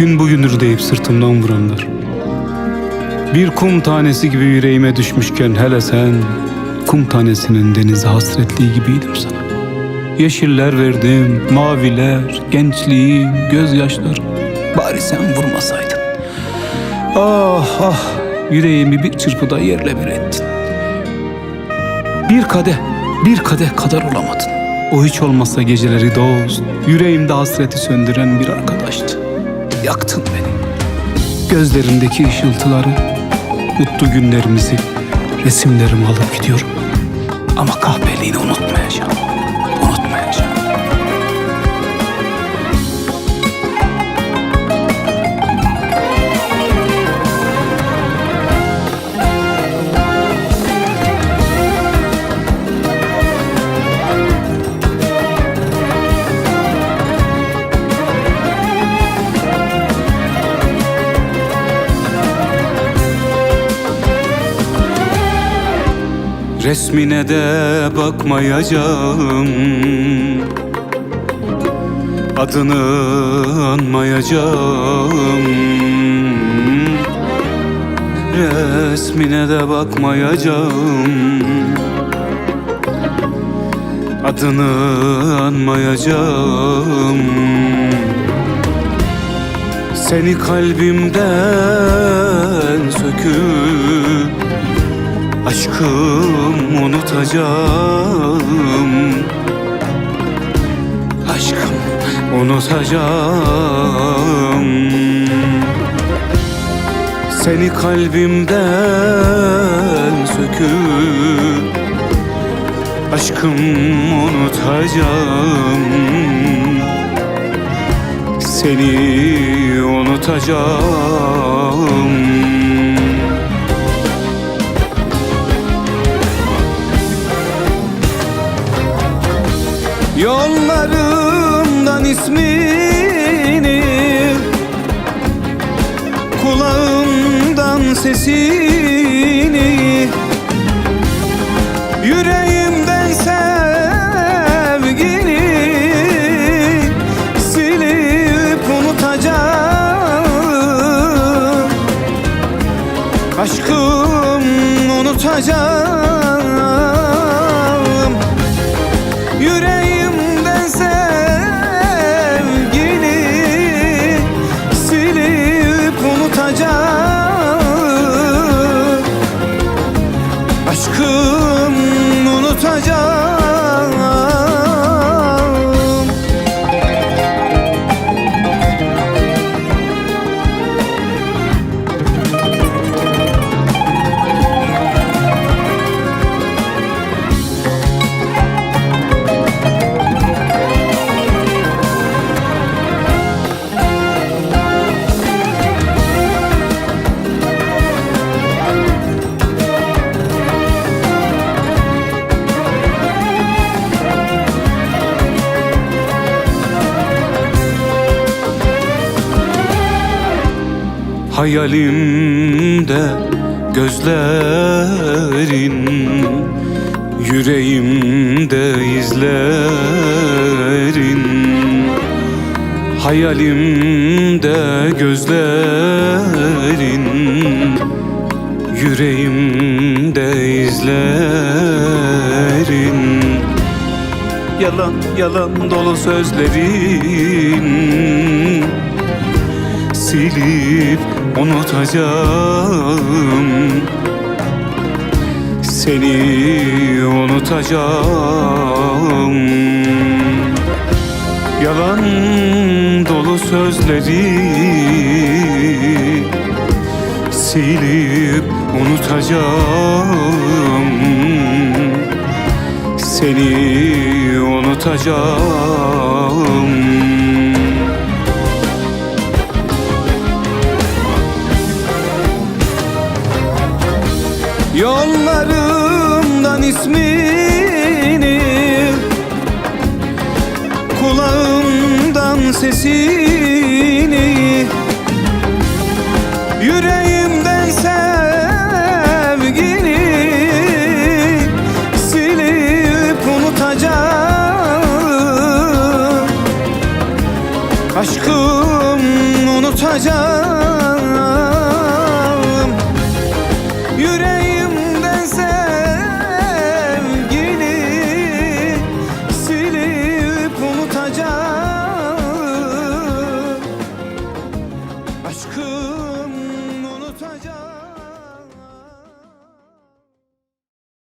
gün bugündür deyip sırtımdan vuranlar. Bir kum tanesi gibi yüreğime düşmüşken hele sen kum tanesinin denize hasretliği gibiydim sana. Yeşiller verdim, maviler, gençliğim, gözyaşlarım. Bari sen vurmasaydın. Ah ah yüreğimi bir çırpıda yerle bir ettin. Bir kadeh, bir kadeh kadar olamadın. O hiç olmazsa geceleri dost, yüreğimde hasreti söndüren bir arkadaştı. Yaktın beni. Gözlerindeki ışıltıları, mutlu günlerimizi, resimlerimi alıp gidiyorum. Ama kahpeliğini unutmayacağım. Unutmayacağım. Resmine de bakmayacağım. Adını anmayacağım. Resmine de bakmayacağım. Adını anmayacağım. Seni kalbimden söküp Aşkım unutacağım. Aşkım unutacağım. Seni kalbimden söküp Aşkım unutacağım. Seni unutacağım Yollarımdan ismini Kulağımdan sesini Yüreğimden sevgini Silip unutacağım. Aşkım unutacağım Hayalimde gözlerin Yüreğimde izlerin. Hayalimde gözlerin Yüreğimde izlerin. Yalan yalan dolu sözlerin silip unutacağım. Seni unutacağım. Yalan dolu sözleri silip unutacağım. Seni unutacağım Yollarımdan ismini Kulağımdan sesini Yüreğimden sevgini Silip unutacağım. Aşkım unutacağım